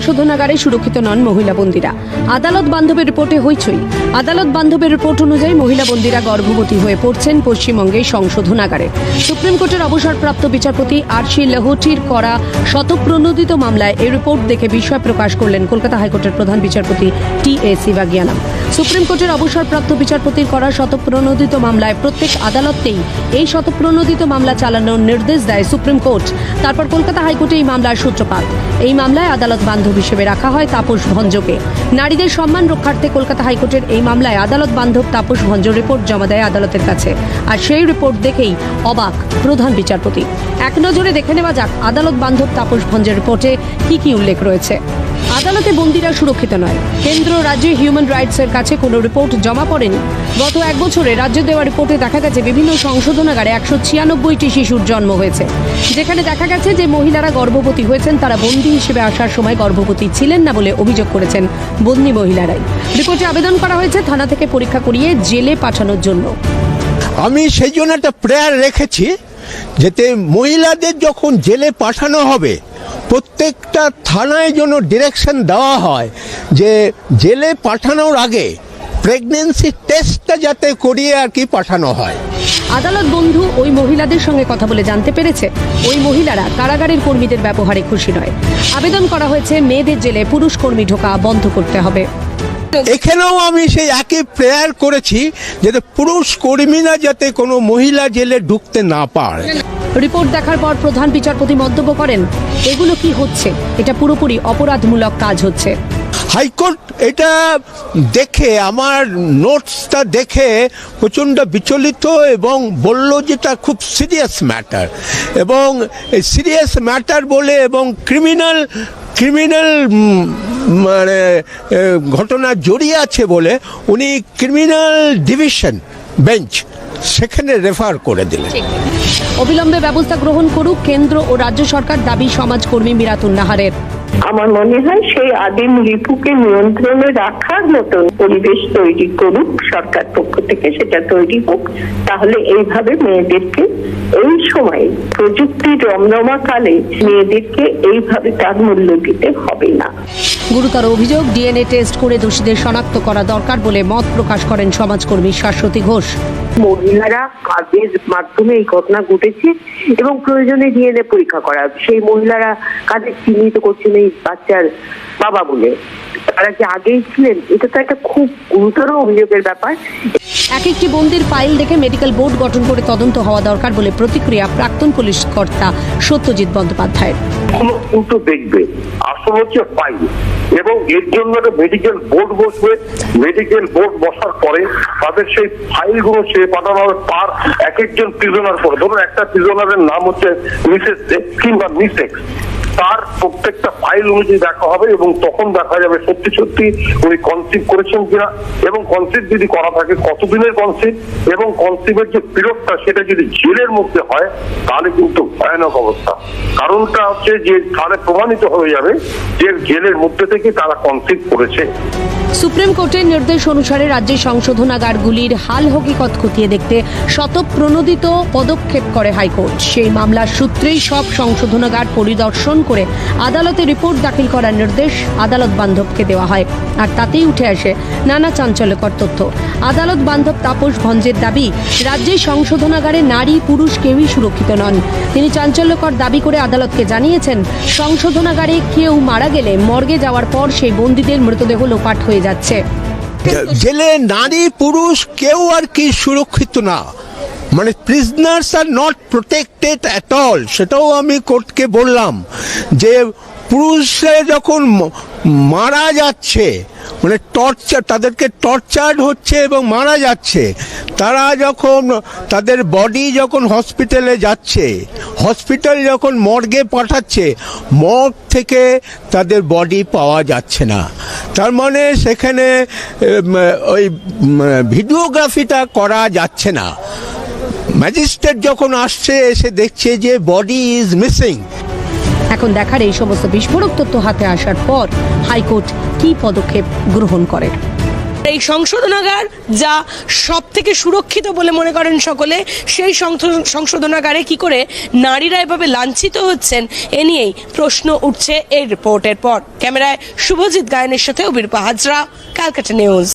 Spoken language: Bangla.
সংশোধনাগারে সুরক্ষিত নন মহিলা বন্দীরা। আদালত বান্ধবের রিপোর্টে হইচই। আদালত বান্ধবের রিপোর্ট অনুযায়ী মহিলা বন্দীরা গর্ভবতী হয়ে পড়ছেন পশ্চিমবঙ্গে সংশোধনাগারে। সুপ্রিম কোর্টের অবসরপ্রাপ্ত বিচারপতি আরশি লাহোটির করা শতপ্রণোদিত মামলায় এই রিপোর্ট দেখে বিস্ময় প্রকাশ করলেন কলকাতা হাইকোর্টের প্রধান বিচারপতি টি এ সিভাগিয়ানাম সুপ্রিম কোর্টের অবসরপ্রাপ্ত বিচারপতির করা শতপ্রণোদিত মামলায় প্রত্যেক আদালতেই এই শতপ্রণোদিত মামলা চালানোর নির্দেশ দেয় সুপ্রিম কোর্ট। তারপর কলকাতা হাইকোর্টে এই মামলার সূত্রপাত। এই মামলায় আদালত বান্ধব হিসেবে রাখা হয় তাপস ভঞ্জকে। নারীদের সম্মান রক্ষার্থে কলকাতা হাইকোর্টের এই মামলায় আদালত বান্ধব তাপস ভঞ্জ রিপোর্ট জমা দেয় আদালতের কাছে। আর সেই রিপোর্ট দেখেই অবাক প্রধান বিচারপতি। এক নজরে দেখে নেওয়া যাক আদালত বান্ধব তাপস ভঞ্জের রিপোর্টে কি কি উল্লেখ রয়েছে। আদালতে বন্দীরা সুরক্ষিত নয়। কেন্দ্র, রাজ্যে হিউম্যান রাইটসের কাছে কোনো রিপোর্ট জমা পড়েনি। গত এক বছরে রাজ্য দেওয়া রিপোর্টে দেখা গেছে বিভিন্ন সংশোধনাগারে একশো ছিয়ানব্বইটি শিশুর জন্ম হয়েছে। যেখানে দেখা গেছে যে মহিলারা গর্ভবতী হয়েছেন, তারা বন্দী হিসেবে আসার সময় গর্ভবতী ছিলেন না বলে অভিযোগ করেছেন বন্দি মহিলারাই। রিপোর্টে আবেদন করা হয়েছে, থানা থেকে পরীক্ষা করিয়ে জেলে পাঠানোর জন্য। আমি সেই জন্য একটা প্রেয়ার রেখেছি, যাতে মহিলাদের যখন জেলে পাঠানো হবে প্রত্যেকটা থানায় যেন ডিরেকশন দেওয়া হয় যে জেলে পাঠানোর আগে প্রেগনেন্সি টেস্টটা যাতে করিয়ে আর কি পাঠানো হয়। আদালত বন্ধু ওই মহিলাদের সঙ্গে কথা বলে জানতে পেরেছে। ওই মহিলারা কারাগারের কর্মীদের ব্যবহারে খুশি নয়। আবেদন করা হয়েছে মেয়েদের জেলে পুরুষ কর্মী ঢোকা বন্ধ করতে হবে। এখানেও আমি সেই একই প্রেয়ার করেছি যাতে পুরুষ কর্মীরা যাতে কোনো মহিলা জেলে ঢুকতে না পারে। রিপোর্ট দেখার পর প্রধান বিচারপতি মন্তব্য করেন এগুলো কি হচ্ছে? এটা পুরোপুরি অপরাধমূলক কাজ হচ্ছে। হাইকোর্ট এটা দেখে আমার নোটসটা দেখে প্রচণ্ড বিচলিত এবং বলল যে যেটা খুব সিরিয়াস ম্যাটার এবং এই সিরিয়াস ম্যাটার বলে এবং ক্রিমিনাল ক্রিমিনাল মানে ঘটনা জড়িয়ে আছে বলে উনি ক্রিমিনাল ডিভিশন বেঞ্চ সেখানে রেফার করে দিলেন। অবিলম্বে ব্যবস্থা গ্রহণ করুক কেন্দ্র ও রাজ্য সরকার দাবি সমাজকর্মী মিরাতুল নাহারের আমার মনে হয় সেই আদিম রিপুকে নিয়ন্ত্রণে রাখার মতন পরিবেশ তৈরি করুক সরকার পক্ষ থেকে সেটা তৈরি হোক। তাহলে এইভাবে মেয়েদেরকে এই সময় প্রযুক্তির রমরমা কালে মেয়েদেরকে এইভাবে তার মূল্য দিতে হবে না। গুরুতর অভিযোগ ডিএনএ টেস্ট করে দোষীদের শনাক্ত করা দরকার বলে মত প্রকাশ করেন সমাজকর্মী শাশ্বতী ঘোষ। মহিলারা কাজের মাধ্যমে এই ঘটনা ঘটেছে এবং প্রয়োজনে ডিএনএ পরীক্ষা করা। সেই মহিলারা কাজে চিহ্নিত করছেন এই বাচ্চার বাবা বলে। তারা কি আগেই ছিলেন? এটা তো একটা খুব গুরুতর অভিযোগের ব্যাপার। এক একটি বন্দির ফাইল দেখে মেডিকেল বোর্ড গঠন করে তদন্ত হওয়া দরকার বলে প্রতিক্রিয়া প্রাক্তন পুলিশ কর্তা সত্যজিৎ বন্দ্যোপাধ্যায়ের। এগুলো কিন্তু দেখবে আসল হচ্ছে ফাইল এবং এর জন্য একটা মেডিকেল বোর্ড বসবে। মেডিকেল বোর্ড বসার পরে তাদের সেই ফাইলগুলো সে পাঠানো হবে পার এক একজন প্রিজনার পরে ধরুন একটা প্রিজনারের নাম হচ্ছে মিসেস এক্স কিংবা মিস এক্স তার প্রত্যেকটা ফাইল অনুযায়ী দেখা হবে এবং তখন দেখা যাবে সত্যি সত্যি উনি কনসিভ করেছেন কিনা এবং কনসিভ যদি করা থাকে, কতদিনের কনসিভ এবং কনসিভের যে পিরিয়ডটা সেটা যদি জেলের মধ্যে হয়, তাহলে কিন্তু ভয়ানক অবস্থা। কারণটা হচ্ছে যে তাহলে প্রমাণিত হয়ে যাবে যে জেলের মধ্যে থেকে তারা কনসিভ করেছে। সুপ্রিম কোর্টের নির্দেশ অনুসারে রাজ্যের সংশোধনাগারগুলির হাল হকিকত খতিয়ে দেখতে শতপ্রণোদিত পদক্ষেপ করে হাইকোর্ট। সেই মামলার সূত্রেই সব সংশোধনাগার পরিদর্শন করে আদালতে রিপোর্ট দাখিল করার নির্দেশ আদালত বান্ধবকে দেওয়া হয়। আর তাতেই উঠে আসে নানা চাঞ্চল্যকর তথ্য। আদালত বান্ধব তাপস ভঞ্জের দাবি রাজ্যের সংশোধনাগারে নারী পুরুষ কেউই সুরক্ষিত নন। তিনি চাঞ্চল্যকর দাবি করে আদালতকে জানিয়েছেন, সংশোধনাগারে কেউ মারা গেলে মর্গে যাওয়ার পর সেই বন্দীদের মৃতদেহ লোপাট হয়ে যাচ্ছে। জেলে নারী পুরুষ কেউ আর কি সুরক্ষিত না। মানে prisoners are not protected at all সেটাও আমি কোর্টকে বললাম যে পুরুষরা যখন মারা যাচ্ছে মানে টর্চার তাদেরকে টর্চার হচ্ছে এবং মারা যাচ্ছে, তারা যখন, তাদের বডি যখন হসপিটালে যাচ্ছে হসপিটাল যখন মর্গে পাঠাচ্ছে মর্গ থেকে তাদের বডি পাওয়া যাচ্ছে না। তার মানে সেখানে ওই ভিডিওগ্রাফিটা করা যাচ্ছে না। ম্যাজিস্ট্রেট যখন আসছে এসে দেখছে যে বডি ইজ মিসিং। এখন দেখার এই সমস্ত বিস্ফোরক তথ্য হাতে আসার পর হাইকোর্ট কী পদক্ষেপ গ্রহণ করে? এই সংশোধনাগার যা সব থেকে সুরক্ষিত বলে মনে করেন সকলে সেই সংশো- সংশোধনাগারে কি করে নারীরা এভাবে লাঞ্ছিত হচ্ছেন এ নিয়েই প্রশ্ন উঠছে এই রিপোর্টের পর। ক্যামেরায় শুভজিৎ গায়নের সাথে অবিরূপা হাজরা ক্যালকাটা নিউজ।